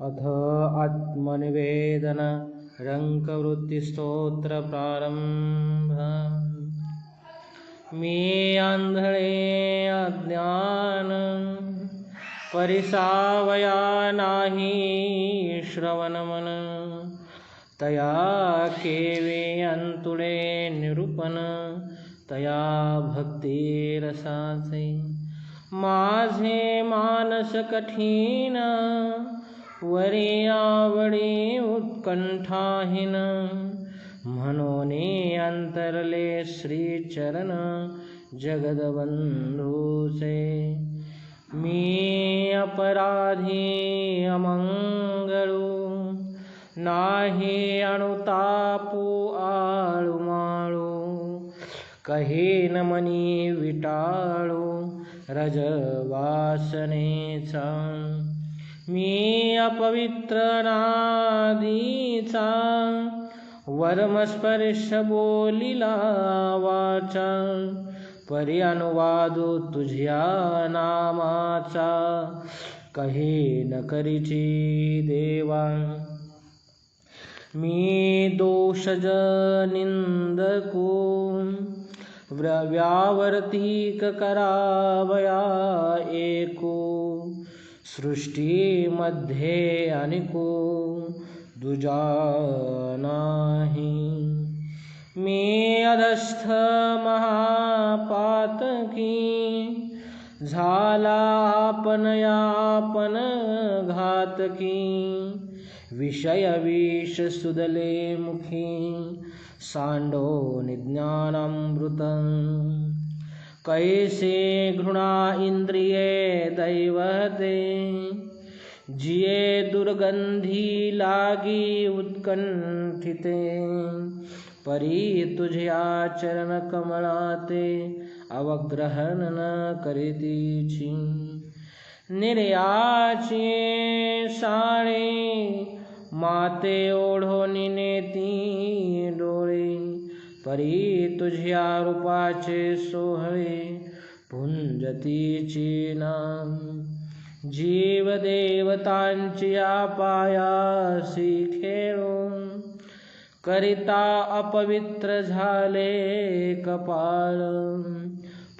अथ आत्मनिवेदन रङ्कवृत्तिस्तोत्र प्रारंभ मी आंधळे अज्ञान परिसावया नाही श्रवणमन। तया केवे अन्तुडे निरूपण तया भक्तिरसासे। माझे मानस कठीण वरी आवडी उत्कंठाहीन. म्हणून अंतरले श्रीचरण जगदबंधूचे. मी अपराधी अमंगळू नाही अणुतापू आळू माळू कही न मनी विटाळू रजवासनेचा. मी अपवित्र नादीचा वर्मस्पर्श बोलिला वाचा परी अनुवादू तुझ्या नामाचा कही न करीची देवा. मी दोषज निंदको व्यावर्तिक करावया एको. सृष्टीमध्ये अनिको दुजा नाही मी अधस्थ महापातकी झाला आपण यापन घातकी विषय विष सुदले मुखी सांडो निज्ञानामृत कैसे घृणा इंद्रिये दैवते? जिये दुर्गंधी लागी उत्कंठिते, परी तुझ्या चरण कमळाते अवग्रहण न करीतीची निर्याचे साळे माते ओढोनी नेती डोळे परी तुझ्या रूपाचे सोहळे पुंजतीची नाम जीव देवतांची पायासी खेळून करिता अपवित्र झाले कपाळ.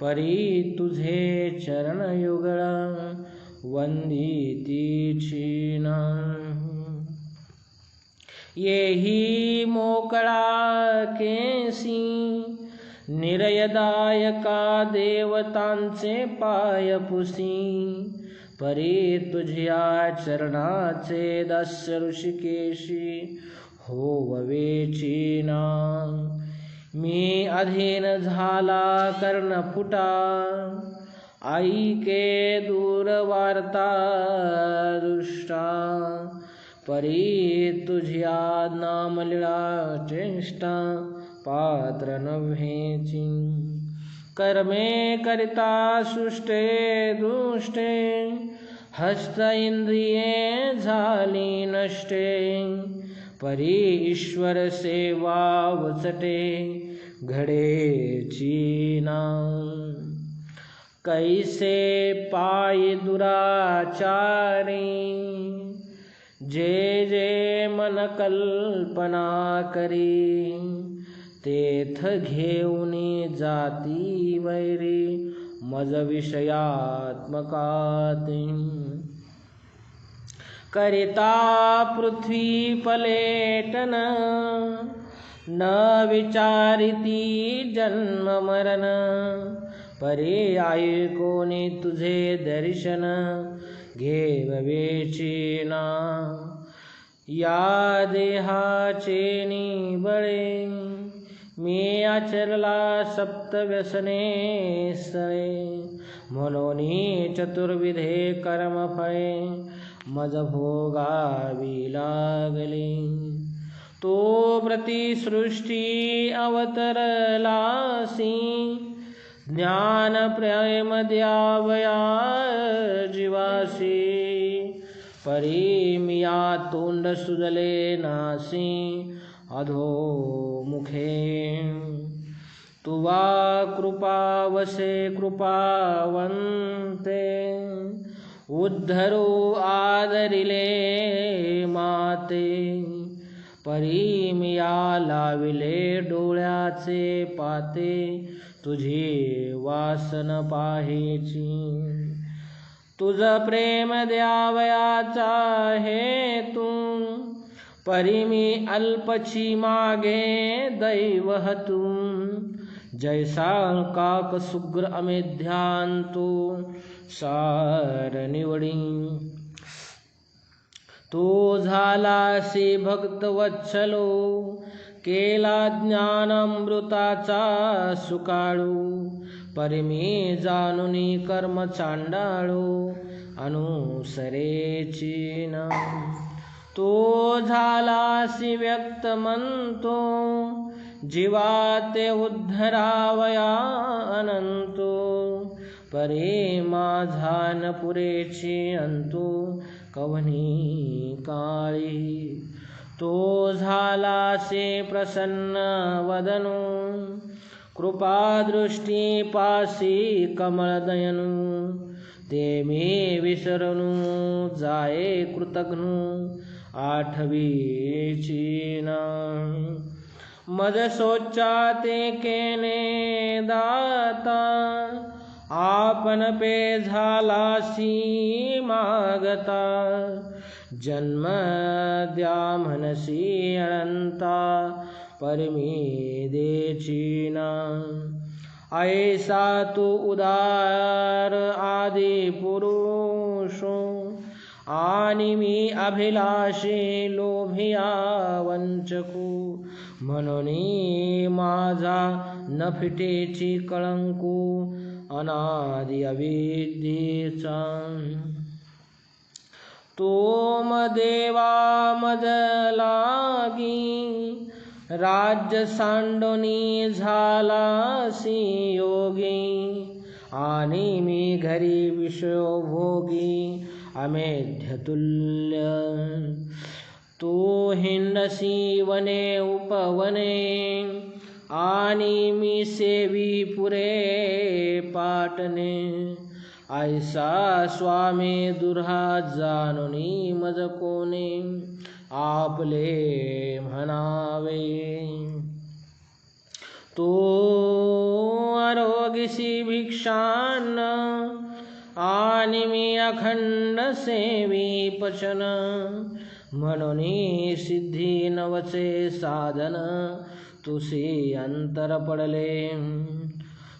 परी तुझे चरण युगळ वंदितीची येही मोकळा केसी निरयदायका देवतांचे पाय पुसी परी तुझ्या चरणाचे दस्य ऋषिकेशी होववेची ववेचीना मी अधीन झाला कर्णपुटा ऐके दूर वार्ता दुष्टा परी तुझ्या नामलिळा चेष्टा पात्र नव्हेची कर्मे करिता सुष्टे दुष्टे हस्त इंद्रिये झाली नष्टे। परी ईश्वर सेवा वचटे घड़े चीना। कैसे पाई दुराचारी, जे जे मन कल्पना करी। तेथ घेऊन जाती वैरी मज विषयात्मकाती. करिता पृथ्वी पलेटन न विचारिती जन्म मरण. परे कोणी तुझे दर्शन घेववेची ना या देहाचे निबळे मी आचरला सप्तव्यसने स्थळे म्हणून चतुर्विधे कर्मफळे मज भोगावी लागले तो प्रतिसृष्टी अवतरलासी ज्ञान प्रेम द्यावया जीवासी. परी मिया तोंड सुजले नासी. अधो मुखे। तुवा कृपा कृपावन्ते। कृपावंते उद्धरू आदरिले माते। परीमिया लाविले डोळ्याचे पाते। तुझी वासन पाहिची। तुझ प्रेम द्यावयाचा हे तू परिमी अल्पची मागे दैवहतू जैसा काक सुग्र अमेध्यांतो सार निवडी तो झालासी भक्त वत्सलो केला ज्ञानामृताचा सुकाळू। परिमी जानुनी कर्म चांडाळू अनुसरेची ना तो झालासी व्यक्त म्हणतो जीवा ते उद्धरावया अनंतो परे माझा न पुरेची अंतू कवनी काळी. तो झालासे प्रसन्न वदनु कृपादृष्टी पासी कमळदयनु ते मे विसरनु जाये कृतघ्नु आठवीचीन. ना मज सोचा ते केने दाता आपण पे झालासी मागता जन्म द्या मनसी अनंता परमी देचीना ऐसा तू उदार आदि पुरुष आणि मी अभिलाषे लोभिया वंचकू। म्हणून माझा न फिटेची कळंकू। अनादि अविद्येचा। तोम मदेवा मज लागी। राज्य सांडोनी झालासी योगी। आणि मी घरी विषयोभोगी अमेध्यतुल्य तो हिंडसी वने उपवने आणि मी सेवी पुरे पाटणे ऐसा स्वामी दुर्हा जानुनी मज कोणे आपले म्हणावे। तो आरोग्यसी भिक्षा मी अखंड सेवी पचन। म्हणून सिद्धी नवचे साधन। तुसी अंतर पडले।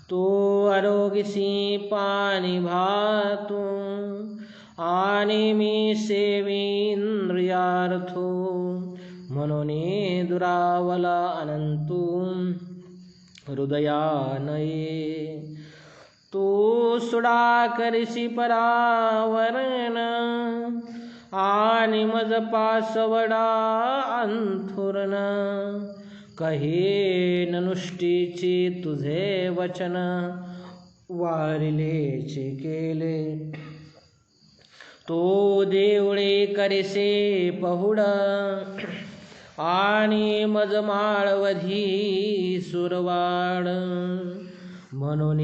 तो आरोग्यसी पाणी भातू। आणि मी सेवी इंद्रियार्थो। म्हणून दुरावला अनंतू। हृदयानये। तू सुडा करशी परावरण. आणि मज पासवडा अंथुरण कही नुष्टीची तुझे वचन वारिलेचे केले. तो देवळे करिसे पहुड आणि मज माळवधी सुरवाड. म्हणून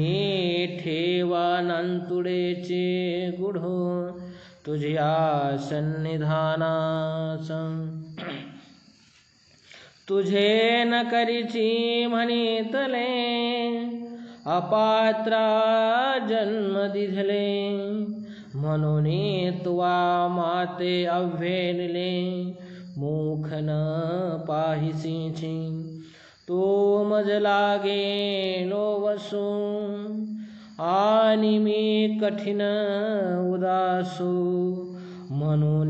ठेवा नंतुडेचे गुढ तुझ्या सन्निधानाच तुझे न करीची म्हणितले अपात्रा जन्म दिधले. म्हणून तुवा माते अव्हेनले मुख न पाहिसीची. तो मज लागे लो वसू आणि मी कठीण उदासू। म्हणून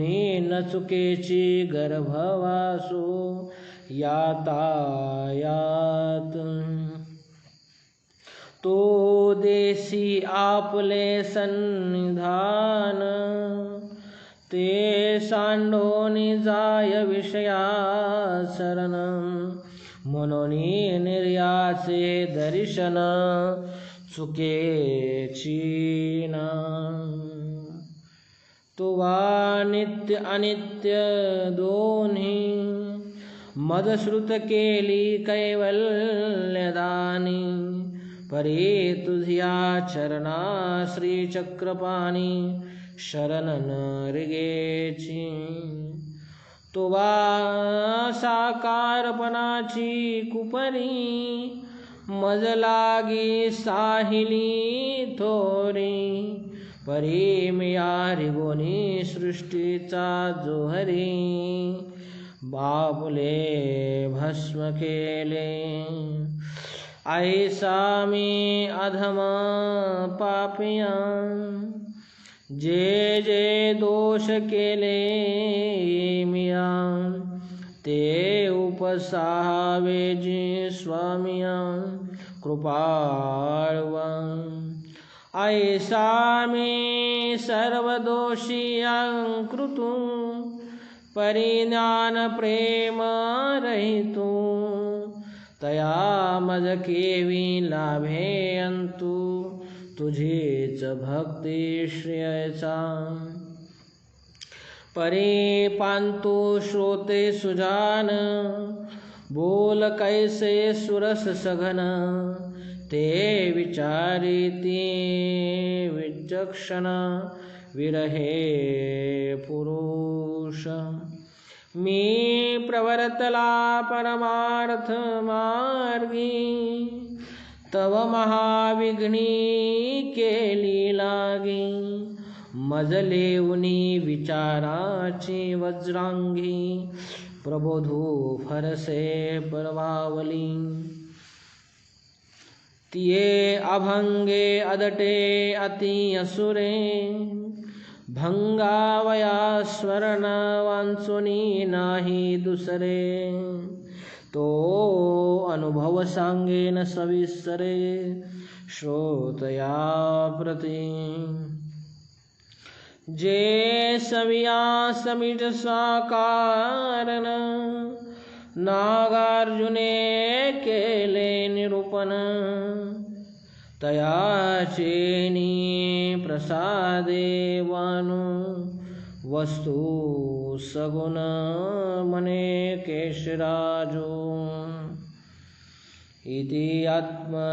न चुकेची गर्भवासू। यातायात तो देशी आपले सन्निधान। ते सांडोनी जाय विषया शरण म्हणून निर्याचे दर्शन चुकेची ना तुवा नित्य अनित्य दोन्ही मदश्रुत केली कैवल्यदानी परे तुझ्या चरणा श्रीचक्रपाणी शरण नरिगेची तोबा साकारपणाची कुपरी मज लागी साहिली थोरी. परी मिया रिगोनी सृष्टीचा जोहरी. बाबुले भस्म केले. ऐसा मी अधम पापिया जे जे दोष केले मिया ते उपसावे जी स्वामिया कृपाळवा. ऐसा मी सर्व दोषिया परिज्ञान प्रेम तया मज केवी तुझीच भक्ती श्रेयचा परे पांतो श्रोते सुजान बोल कैसे सुरस सघन? ते विचारिती विचक्षण विरहे पुरुष. मी प्रवर्तला परमार्थ मार्गी तव महाविघ्नी केली लागी. मजलेवनी विचाराची वज्रांगी. प्रबोधू फरसे परवावली. तिये अभंगे अदटे अति असुरे. भंगावया स्वर्ण वांसुनी नाही दुसरे. तो अनुभव सांगेन सविस्तरे. श्रोतया प्रती. जे सविया नागार्जुने केले निरूपण. तयाचेनी प्रसादे वस्तू सगुण मने केशराजो। इति आत्मा